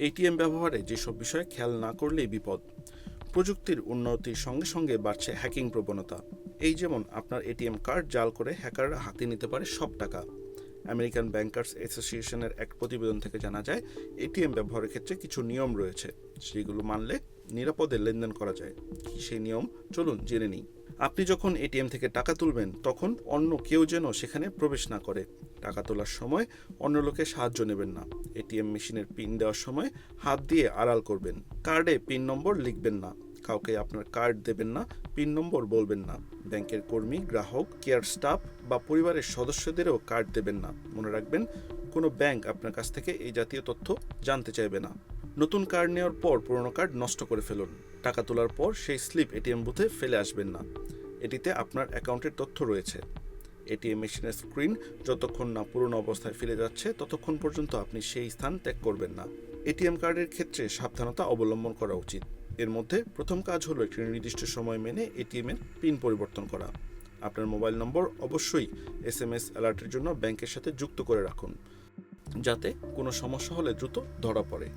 ATM ব্যবহারে যেসব বিষয়ে খেয়াল না করলেই বিপদ। প্রযুক্তির উন্নতির সঙ্গে সঙ্গে বাড়ছে হ্যাকিং প্রবণতা। এই যেমন আপনার এটিএম কার্ড জাল করে হ্যাকাররা হাতে নিতে পারে সব টাকা। আমেরিকান ব্যাংকার্স অ্যাসোসিয়েশনের এক প্রতিবেদন থেকে জানা যায় এটিএম ব্যবহারের ক্ষেত্রে কিছু নিয়ম রয়েছে। সেগুলো মানলে নিরাপদে লেনদেন করা যায়। সেই নিয়ম চলুন জেনে নিই। আপনি যখন এটিএম থেকে টাকা তুলবেন, তখন অন্য কেউ যেন সেখানে প্রবেশ না করে। টাকা তোলার সময় অন্য লোকের সাহায্য নেবেন না। এটিএম মেশিনের পিন দেওয়ার সময় হাত দিয়ে আড়াল করবেন। কার্ডে পিন নম্বর লিখবেন না। কাউকে আপনার কার্ড দেবেন না, পিন নম্বর বলবেন না। ব্যাংকের কর্মী, গ্রাহক, কেয়ার স্টাফ বা পরিবারের সদস্যদেরও কার্ড দেবেন না। মনে রাখবেন, কোনো ব্যাংক আপনার কাছ থেকে এই জাতীয় তথ্য জানতে চাইবে না। নতুন কার্ড নেওয়ার পর পুরনো কার্ড নষ্ট করে ফেলুন। টাকা তোলার পর সেই স্লিপ এটিএম বুথে ফেলে আসবেন না। এটিতে আপনার অ্যাকাউন্টের তথ্য রয়েছে। এটিএম মেশিনের স্ক্রিন যতক্ষণ না পুরনো অবস্থায় ফিরে যাচ্ছে, ততক্ষণ পর্যন্ত আপনি সেই স্থান ত্যাগ করবেন না। এটিএম কার্ডের ক্ষেত্রে সাবধানতা অবলম্বন করা উচিত। এর মধ্যে প্রথম কাজ হলো একটি নির্দিষ্ট সময় মেনে এটিএম এর পিন পরিবর্তন করা। আপনার মোবাইল নম্বর অবশ্যই এস এম এস অ্যালার্টের জন্য ব্যাংকের সাথে যুক্ত করে রাখুন, যাতে কোনো সমস্যা হলে দ্রুত ধরা পড়ে।